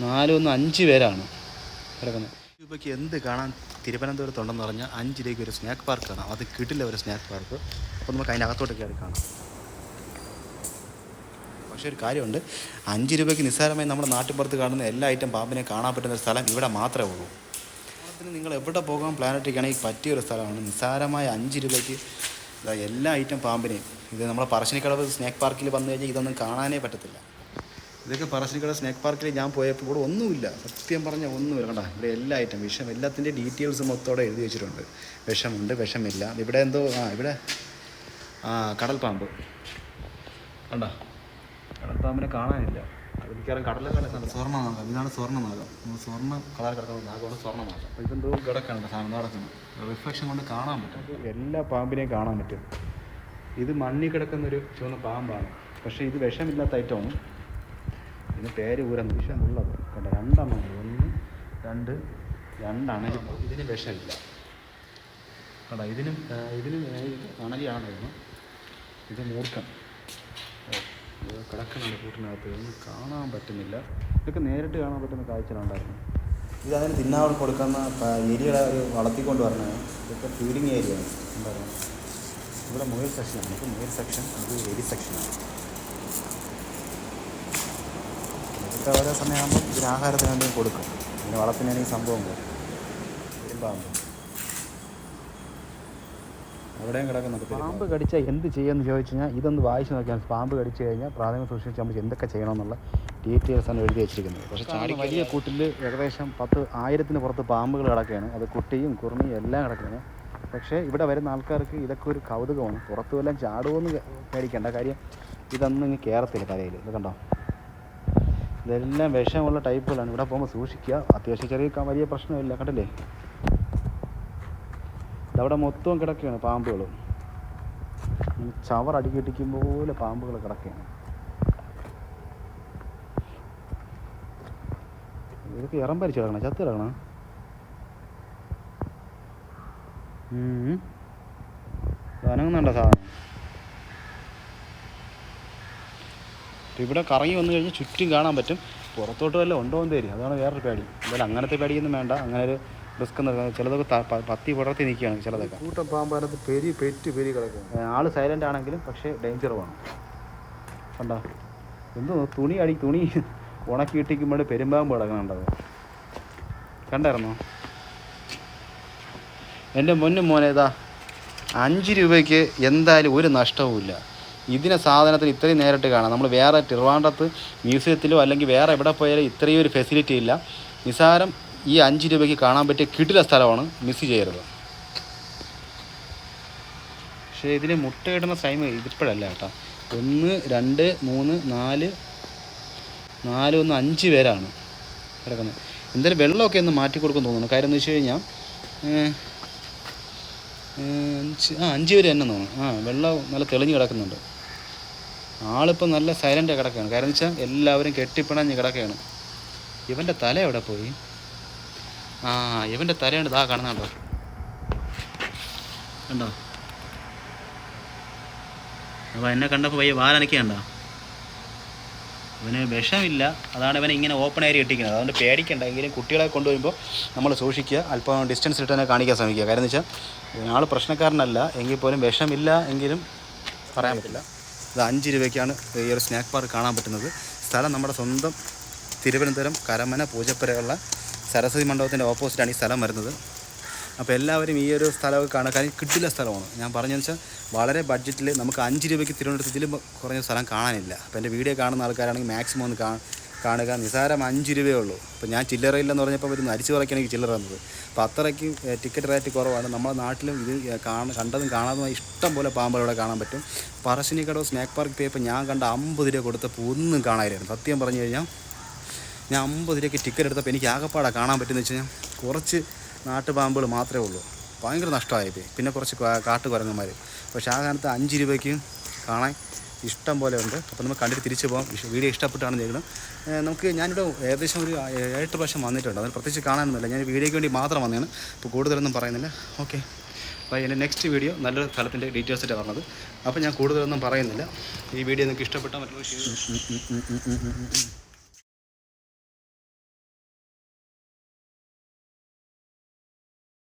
നാലൊന്ന് അഞ്ച് പേരാണ് കിടക്കുന്നത്. രൂപയ്ക്ക് എന്ത് കാണാൻ തിരുവനന്തപുരത്തുണ്ടെന്ന് പറഞ്ഞാൽ അഞ്ച് രൂപയ്ക്ക് ഒരു സ്നാക്ക് പാർക്ക് കാണാം. അത് കിട്ടില്ല ഒരു സ്നാക്ക് പാർക്ക്. അപ്പോൾ നമുക്ക് അതിന്റെ അകത്തോട്ട് കയറി കാണാം. പക്ഷേ ഒരു കാര്യമുണ്ട്. അഞ്ച് രൂപയ്ക്ക് നിസ്സാരമായി നമ്മുടെ നാട്ടിൻപുറത്ത് കാണുന്ന എല്ലാ ഐറ്റം പാമ്പിനെ കാണാൻ പറ്റുന്ന സ്ഥലം ഇവിടെ മാത്രമേ ഉള്ളൂ. ഓണത്തിന് നിങ്ങൾ എവിടെ പോകാൻ പ്ലാനറ്റിക്കാണെങ്കിൽ പറ്റിയ ഒരു സ്ഥലമാണ്. നിസ്സാരമായ അഞ്ച് രൂപയ്ക്ക് എല്ലാ ഐറ്റം പാമ്പിനെയും. ഇത് നമ്മുടെ പറശ്ശിനിക്കടവ് സ്നാക്ക് പാർക്കിൽ വന്നു കഴിഞ്ഞാൽ ഇതൊന്നും കാണാനേ പറ്റത്തില്ല. ഇതൊക്കെ പറശ്ശിനിക്കട സ്നാക്ക് പാർക്കിൽ ഞാൻ പോയപ്പോൾ ഇവിടെ ഒന്നുമില്ല. സത്യം പറഞ്ഞാൽ ഒന്നുമില്ല. കണ്ട ഇവിടെ എല്ലാ ഐറ്റം വിഷം എല്ലാത്തിന്റെ ഡീറ്റെയിൽസ് മൊത്തോടെ എഴുതി വെച്ചിട്ടുണ്ട്. വിഷമുണ്ട് വിഷമില്ല. ഇവിടെ എന്തോ ആ ഇവിടെ ആ കടൽപ്പാമ്പ്. കണ്ടോ കണ്ട കടൽ കാണാനില്ല. അത് കടലിൽ കിടക്കുന്നത് സ്വർണനാഗം ഇതാണ് സ്വർണനാഗം. സ്വർണ കളർ കിടക്കുന്ന നാഗമാണ് സ്വർണനാഗം. അപ്പോൾ ഇതെന്തോ കിടക്കാണ് സാധനം നടക്കുന്നത്? റിഫ്ലക്ഷൻ കൊണ്ട് കാണാൻ പറ്റും. എല്ലാ പാമ്പിനെയും കാണാൻ പറ്റും. ഇത് മണ്ണിൽ കിടക്കുന്നൊരു ചുവന്ന പാമ്പാണ്. പക്ഷേ ഇത് വിഷമില്ലാത്ത ഐറ്റമാണ് ഇതിന് പേര് ഊരം വിഷമുള്ളത് കണ്ട? രണ്ടെണ്ണം. ഒന്ന് രണ്ട് രണ്ടാണ്. ഇതിന് വിഷമില്ല. കണ്ട? ഇതിനും ഇതിന് ആ, ഇത് ഇത് കിടക്കുന്നുണ്ട് കൂട്ടിനകത്ത്. ഇതൊന്നും കാണാൻ പറ്റുന്നില്ല. ഇതൊക്കെ നേരിട്ട് കാണാൻ പറ്റുന്ന കാഴ്ചകളുണ്ടായിരുന്നു. ഇത് അതിന് തിന്നാവൾ കൊടുക്കുന്ന എലികളെ ഒരു വളർത്തിക്കൊണ്ട് വരണത് ഇതൊക്കെ ഫീഡിങ് ഏരിയയാണ് എന്താ ഇവിടെ മുയൽ സെക്ഷനാണ് ഇത് മുയൽ സെക്ഷൻ അത് എലി സെക്ഷനാണ് ഇതൊക്കെ ഓരോ സമയമാകുമ്പോൾ ഇതിന് ആഹാരത്തിന് എന്തെങ്കിലും കൊടുക്കും. ഇതിന് വേണ്ടി സംഭവം കൊടുക്കും ഇരുമ്പാകുമ്പോൾ അവിടെയും കിടക്കുന്നുണ്ട് പാമ്പ് കടിച്ചാൽ എന്ത് ചെയ്യുമെന്ന് ചോദിച്ചു കഴിഞ്ഞാൽ ഇതൊന്ന് വായിച്ചു നോക്കിയാൽ പാമ്പ് കടിച്ചു കഴിഞ്ഞാൽ പ്രാഥമിക സൂക്ഷിച്ച് നമ്മൾ എന്തൊക്കെ ചെയ്യണമെന്നുള്ള ഡീറ്റെയിൽസ് ആണ് എഴുതി വെച്ചിരിക്കുന്നത്. പക്ഷേ ചാടി വലിയ കൂട്ടിൽ ഏകദേശം പത്ത് ആയിരത്തിന് പുറത്ത് പാമ്പുകൾ കിടക്കുകയാണ്. അത് കുട്ടിയും കുറുമിയും എല്ലാം കിടക്കുകയാണ്. പക്ഷേ ഇവിടെ വരുന്ന ആൾക്കാർക്ക് ഇതൊക്കെ ഒരു കൗതുകമാണ്. പുറത്തു വല്ലതും ചാടുമെന്ന് പേടിക്കേണ്ട കാര്യം ഇതൊന്നും ഇങ്ങ് കയറത്തില്ല തലയിൽ. ഇത് കണ്ടോ? ഇതെല്ലാം വിഷമുള്ള ടൈപ്പുകളാണ്. ഇവിടെ പോകുമ്പോൾ സൂക്ഷിക്കുക. അത്യാവശ്യം ചെറിയ വലിയ പ്രശ്നമില്ല. കണ്ടില്ലേ? ഇതവിടെ മൊത്തവും കിടക്കുകയാണ് പാമ്പുകൾ ചവർ അടുക്കിട്ടിക്കും പോലെ പാമ്പുകൾ കിടക്കുകയാണ്. ഇതൊക്കെ ഇറം പരിച്ച് കിടക്കണം. ചത്ത് കിടക്കണം. അനങ്ങുന്നുണ്ടോ സാധനം? ഇപ്പം ഇവിടെ കറങ്ങി വന്നു കഴിഞ്ഞാൽ ചുറ്റും കാണാൻ പറ്റും. പുറത്തോട്ട് വല്ല ഉണ്ടോ എന്ന് തരും അതാണ് വേറൊരു പേടി. എന്തായാലും അങ്ങനത്തെ പേടിയൊന്നും വേണ്ട. അങ്ങനെ ഒരു റിസ്ക് ചിലതൊക്കെ പത്തി പുടർത്തി നിൽക്കുകയാണ് ചിലതൊക്കെ. കൂട്ടം പാമ്പാനത്ത് പെരി പെറ്റ് പെരി കിടക്കും ആൾ ആൾ സൈലന്റ് ആണെങ്കിലും പക്ഷേ ഡേഞ്ചറുമാണ് കണ്ടോ? എന്തോ തുണി അടി തുണി ഉണക്കി ഇട്ടിക്കുമ്പോൾ പെരുമ്പാമ്പ് കിടക്കണുണ്ടത് കണ്ടായിരുന്നോ? എന്റെ മുന്നും മോനേതാ അഞ്ച് രൂപയ്ക്ക് എന്തായാലും ഒരു നഷ്ടവുമില്ല. ഇതിനെ സാധനത്തിന് ഇത്രയും നേരിട്ട് കാണാം. നമ്മൾ വേറെ തിരുവാണ്ടത്ത് മ്യൂസിയത്തിലോ അല്ലെങ്കിൽ വേറെ എവിടെ പോയാലും ഇത്രയും ഒരു ഫെസിലിറ്റി ഇല്ല. നിസാരം ഈ അഞ്ച് രൂപയ്ക്ക് കാണാൻ പറ്റിയ കിട്ടില്ല സ്ഥലമാണ് മിസ് ചെയ്യരുത്. പക്ഷേ ഇതിന് മുട്ടയിടുന്ന ടൈം ഇതിപ്പോഴല്ല കേട്ടോ. ഒന്ന് രണ്ട് മൂന്ന് നാല് നാല് ഒന്ന് അഞ്ച് പേരാണ് കിടക്കുന്നത്. എന്തായാലും വെള്ളമൊക്കെ ഒന്ന് മാറ്റി കൊടുക്കും തോന്നുന്നു. കാര്യം എന്ന് വെച്ച് കഴിഞ്ഞാൽ അഞ്ച് ആ അഞ്ച് പേര് തന്നെ തോന്നുന്നു. ആ വെള്ളം നല്ല തെളിഞ്ഞ് കിടക്കുന്നുണ്ട്. ആളിപ്പോൾ നല്ല സൈലന്റ് കിടക്കുകയാണ്. കാരണം വെച്ചാൽ എല്ലാവരും കെട്ടിപ്പിണഞ്ഞ് കിടക്കുകയാണ്. ഇവന്റെ തല എവിടെ പോയി? ആ ഇവന്റെ തലയുണ്ട് ഇതാ കാണുന്നുണ്ടോ കണ്ടോ? അപ്പോൾ എന്നെ കണ്ടപ്പോൾ പയ്യെ വാലനയ്ക്കണ്ട ഇവന് വിഷമില്ല. അതാണ് ഇവനെ ഇങ്ങനെ ഓപ്പൺ ഏരിയ ഇട്ടിക്കുന്നത് അതുകൊണ്ട് പേടിക്കണ്ട. എങ്കിലും കുട്ടികളെ കൊണ്ടുവരുമ്പോൾ നമ്മൾ സൂക്ഷിക്കുക. അല്പം ഡിസ്റ്റൻസ് ഇട്ട് തന്നെ കാണിക്കാൻ ശ്രമിക്കുക. കാരണം എന്ന് വെച്ചാൽ ഇയാൾ പ്രശ്നക്കാരനല്ല. എങ്കിൽ പോലും വിഷമില്ല എങ്കിലും പറയാൻ പറ്റില്ല. ഇത് അഞ്ച് രൂപയ്ക്കാണ് ഈ ഒരു സ്നാക്ക് ബാർ കാണാൻ പറ്റുന്നത്. സ്ഥലം നമ്മുടെ സ്വന്തം തിരുവനന്തപുരം കരമന പൂജപ്പുരയുള്ള സരസ്വതി മണ്ഡപത്തിന്റെ ഓപ്പോസിറ്റാണ് ഈ സ്ഥലം വരുന്നത്. അപ്പോൾ എല്ലാവരും ഈ ഒരു സ്ഥലമൊക്കെ കാണാൻ കാര്യം കിട്ടില്ല സ്ഥലമാണ്. ഞാൻ പറഞ്ഞതെന്ന് വെച്ചാൽ വളരെ ബഡ്ജറ്റിൽ നമുക്ക് അഞ്ച് രൂപയ്ക്ക് തിരുവനന്തപുരത്ത് ഇതിലും കുറഞ്ഞ സ്ഥലം കാണാനില്ല. അപ്പോൾ എന്റെ വീഡിയോ കാണുന്ന ആൾക്കാരാണെങ്കിൽ മാക്സിമം ഒന്ന് കാ കാണുക. നിസാരം അഞ്ച് രൂപയേ ഉള്ളൂ. അപ്പോൾ ഞാൻ ചില്ലറയില്ലെന്ന് പറഞ്ഞപ്പോൾ വരുന്നു അരിച്ചു കുറയ്ക്കണമെങ്കിൽ ചില്ലറ തന്നത്. അപ്പോൾ അത്രയ്ക്ക് ടിക്കറ്റ് റേറ്റ് കുറവാണ്. നമ്മുടെ നാട്ടിലും ഇത് കാണ കണ്ടതും കാണാതുമായി ഇഷ്ടം പോലെ പാമ്പുകൾ ഇവിടെ കാണാൻ പറ്റും. പറശ്ശിനിക്കടവ് സ്നാക്ക് പാർക്ക് പോയപ്പോൾ ഞാൻ കണ്ട അമ്പത് രൂപ കൊടുത്തപ്പോൾ ഒന്നും കാണാമായിരുന്നു സത്യം പറഞ്ഞു കഴിഞ്ഞാൽ ഞാൻ അമ്പത് രൂപയ്ക്ക് ടിക്കറ്റ് എടുത്തപ്പോൾ എനിക്ക് ആകെപ്പാടെ കാണാൻ പറ്റുമെന്ന് വെച്ച് കഴിഞ്ഞാൽ കുറച്ച് നാട്ടുപാമ്പുകൾ മാത്രമേ ഉള്ളൂ. ഭയങ്കര നഷ്ടമായിപ്പോയി. പിന്നെ കുറച്ച് കാട്ടുകുരങ്ങന്മാർ പക്ഷേ ആ കാലത്ത് അഞ്ച് രൂപയ്ക്ക് കാണാൻ ഇഷ്ടം പോലെ ഉണ്ട്. അപ്പോൾ നമുക്ക് കണ്ടിട്ട് തിരിച്ചു പോകാം വീഡിയോ ഇഷ്ടപ്പെട്ടാണ് ചെയ്യണം നമുക്ക് ഞാനിവിടെ ഏകദേശം ഒരു ഏഴെട്ട് പ്രാവശ്യം വന്നിട്ടുണ്ട്. അതിന് പ്രത്യേകിച്ച് കാണാനൊന്നുമില്ല. ഞാൻ വീഡിയോയ്ക്ക് വേണ്ടി മാത്രം വന്നതാണ്. ഇപ്പോൾ കൂടുതലൊന്നും പറയുന്നില്ല. ഓക്കെ. അപ്പോൾ എന്റെ നെക്സ്റ്റ് വീഡിയോ നല്ലൊരു സ്ഥലത്തിന്റെ ഡീറ്റെയിൽസ് ആയിട്ട് പറഞ്ഞത് അപ്പോൾ ഞാൻ കൂടുതലൊന്നും പറയുന്നില്ല. ഈ വീഡിയോ നിങ്ങൾക്ക് ഇഷ്ടപ്പെട്ടാൽ ഷെയർ